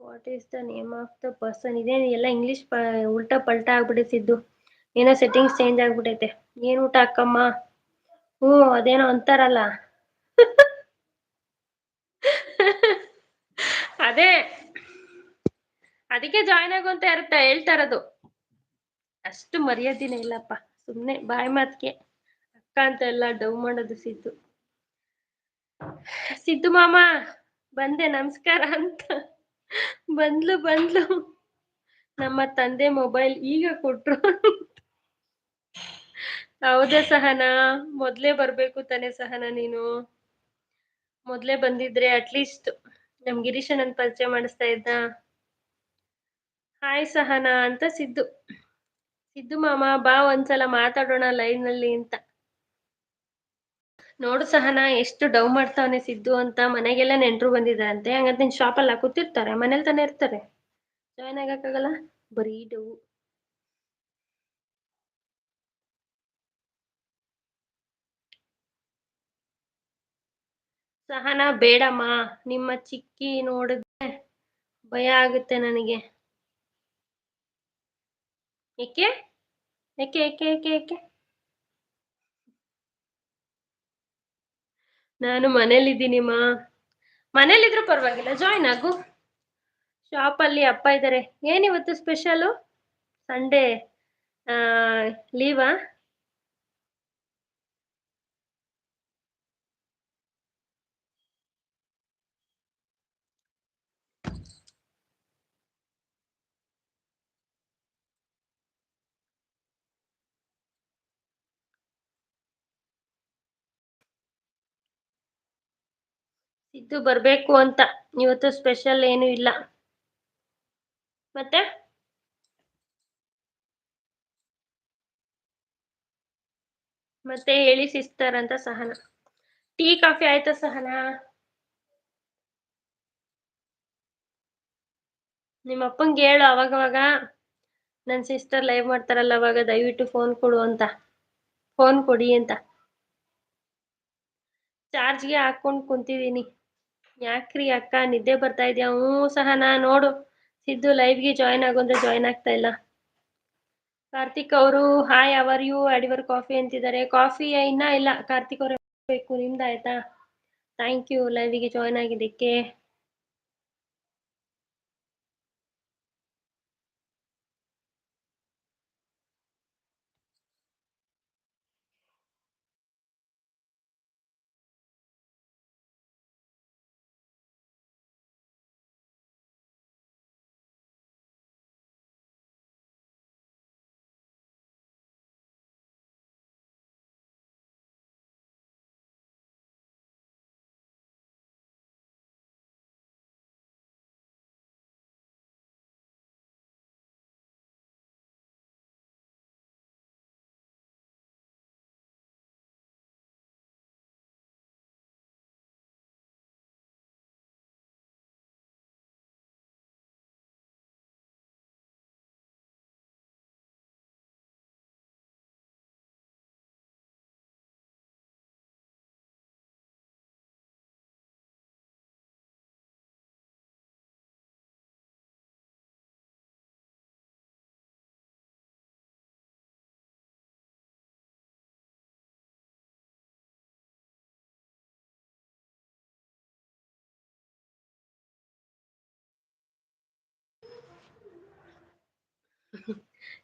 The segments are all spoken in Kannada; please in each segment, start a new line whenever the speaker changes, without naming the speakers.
What is the name of the person ಇದೇನು ಎಲ್ಲ ಇಂಗ್ಲಿಷ್ ಪ, ಉಲ್ಟಾ ಪಲ್ಟಾ ಆಗ್ಬಿಟ್ಟಿದ್ದು ಏನೋ ಸೆಟ್ಟಿಂಗ್ಸ್ ಚೇಂಜ್ ಆಗ್ಬಿಟೈತೆ ಏನು ಊಟ ಅಕ್ಕಮ್ಮ? ಹ್ಞೂ, ಅದೇನೋ ಅಂತಾರಲ್ಲ. ಅದೇ. ಅದಕ್ಕೆ ಜಾಯ್ನ್ ಆಗು ಅಂತ ಇರುತ್ತೆ ಹೇಳ್ತಾ ಇರೋದು. ಅಷ್ಟು ಮರ್ಯಾದಿನೇ ಇಲ್ಲಪ್ಪ. ಸುಮ್ಮನೆ ಬಾಯಿ ಮಾತ್ಗೆ. ಅಕ್ಕ ಅಂತ ಎಲ್ಲ ಡವ್ ಮಾಡೋದು ಸಿದ್ದು. ಸಿದ್ದು ಮಾಮ, ಬಂದೆ, ನಮಸ್ಕಾರ ಅಂತ. ಬಂದ್ಲು ಬಂದ್ಲು. ನಮ್ಮ ತಂದೆ ಮೊಬೈಲ್ ಈಗ ಕೊಟ್ರು. ಹೌದಾ ಸಹನಾ? ಮೊದ್ಲೇ ಬರ್ಬೇಕು ತಾನೇ ಸಹನಾ ನೀನು. ಮೊದ್ಲೇ ಬಂದಿದ್ರೆ ಅಟ್ಲೀಸ್ಟ್ ನಮ್ ಗಿರೀಶನನ್ ಪರಿಚಯ ಮಾಡಿಸ್ತಾ ಇದ್ದ. ಹಾಯ್ ಸಹನಾ ಅಂತ ಸಿದ್ದು. ಸಿದ್ದು ಮಾಮ, ಬಾ ಒಂದ್ಸಲ ಮಾತಾಡೋಣ ಲೈನ್ನಲ್ಲಿ ಅಂತ. ನೋಡು ಸಹನ, ಎಷ್ಟು ಡವ್ ಮಾಡ್ತಾವನೆ ಸಿದ್ದು ಅಂತ ಮನೆಗೆಲ್ಲ ನೆಂಟ್ರು ಬಂದಿದ್ದಾರಂತೆ ಹಂಗಂತ ನಿನ್ ಶಾಪಲ್ಲಿ ಕೂತಿರ್ತಾರೆ. ಮನೇಲಿ ತಾನೇ ಇರ್ತಾರೆ. ಜಾಯ್ನ್ ಆಗಕ್ಕಾಗಲ್ಲ? ಬರೀ ಡವ್ ಸಹನ, ಬೇಡಮ್ಮ. ನಿಮ್ಮ ಚಿಕ್ಕಿ ನೋಡಿದ್ರೆ ಭಯ ಆಗುತ್ತೆ ನನಗೆ. ಏಕೆ? ಏಕೆ ಏಕೆ ಏಕೆ ಏಕೆ? ನಾನು ಮನೇಲಿದ್ದೀನಿಮ್ಮ ಮನೇಲಿದ್ರು ಪರವಾಗಿಲ್ಲ ಜಾಯ್ನ್ ಆಗು. ಶಾಪ್ ಅಲ್ಲಿ ಅಪ್ಪ ಇದ್ದಾರೆ ಏನಿವತ್ತು ಸ್ಪೆಷಲು ಸಂಡೇ ಲೀವಾ ಸಿದ್ದು ಬರ್ಬೇಕು ಅಂತ. ಇವತ್ತು ಸ್ಪೆಷಲ್ ಏನು ಇಲ್ಲ. ಮತ್ತೆ? ಮತ್ತೆ ಹೇಳಿ ಸಿಸ್ಟರ್ ಅಂತ ಸಹನ. ಟೀ, ಕಾಫಿ ಆಯ್ತಾ ಸಹನ? ನಿಮ್ಮ ಅಪ್ಪಂಗೆ ಹೇಳು ಅವಾಗವಾಗ. ನನ್ನ ಸಿಸ್ಟರ್ ಲೈವ್ ಮಾಡ್ತಾರಲ್ಲ ಅವಾಗ ದಯವಿಟ್ಟು ಫೋನ್ ಕೊಡು ಅಂತ. ಫೋನ್ ಕೊಡಿ ಅಂತ. ಚಾರ್ಜ್ಗೆ ಹಾಕೊಂಡು ಕುಂತಿದ್ದೀನಿ ಯಾಕ್ರಿ ಅಕ್ಕ? ನಿದ್ದೆ ಬರ್ತಾ ಇದೆಯಾ? ಹ್ಞೂ ನಾ ನೋಡು. ಸಿದ್ದು ಲೈವ್ಗೆ ಜಾಯ್ನ್ ಆಗು ಅಂದ್ರೆ ಜಾಯ್ನ್ ಆಗ್ತಾ ಇಲ್ಲ. ಕಾರ್ತಿಕ್ ಅವರು hi how are you had your coffee ಅಂತಿದ್ದಾರೆ. ಕಾಫಿ ಇನ್ನ ಇಲ್ಲ. ಕಾರ್ತಿಕ್ ಅವ್ರೆ ಬೇಕು. ನಿಮ್ದು ಆಯ್ತಾ? ಥ್ಯಾಂಕ್ ಯು ಲೈವ್ಗೆ ಜಾಯ್ನ್ ಆಗಿದ್ದಕ್ಕೆ.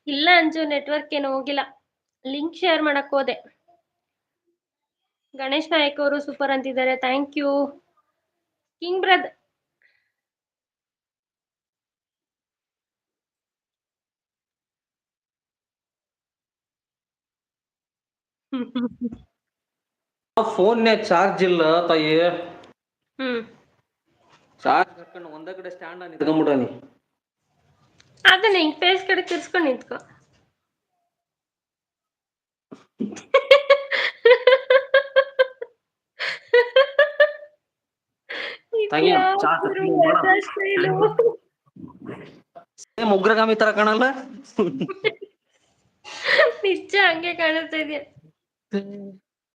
ಇಲ್ಲ ಅಂಜು ನೆಟ್ವರ್ಕ್ ಏನು ಹೋಗಿಲ್ಲ. ಲಿಂಕ್ ಶೇರ್ ಮಾಡಕ್ ಹೋದೆ. ಗಣೇಶ್ ನಾಯಕ್ ಅವರು ಸೂಪರ್ ಅಂತಿದ್ದಾರೆ thank you king bro
phone charge ಇಲ್ಲ ತಾಯಿ.
ಹ್ಮ್.
ಚಾರ್ಜ್ ಹಾಕೊಂಡು ಒಂದ ಕಡೆ ಸ್ಟ್ಯಾಂಡ್ ನಿಂತ್ಕೊಂಡ್ಬಿಡನಿ
ಅದನ್ನ ಹಿಂಗ್ ಫೇಸ್ ಕಡೆ ತಿರ್ಸ್ಕೊಂಡು ನಿಂತ್ಕೋ.
ಉಗ್ರಗಾಮಿ ತರ ಕಾಣಲ್ಲ?
ನಿಜ ಹಂಗೆ ಕಾಣಿಸ್ತಾ ಇದೆಯಾ?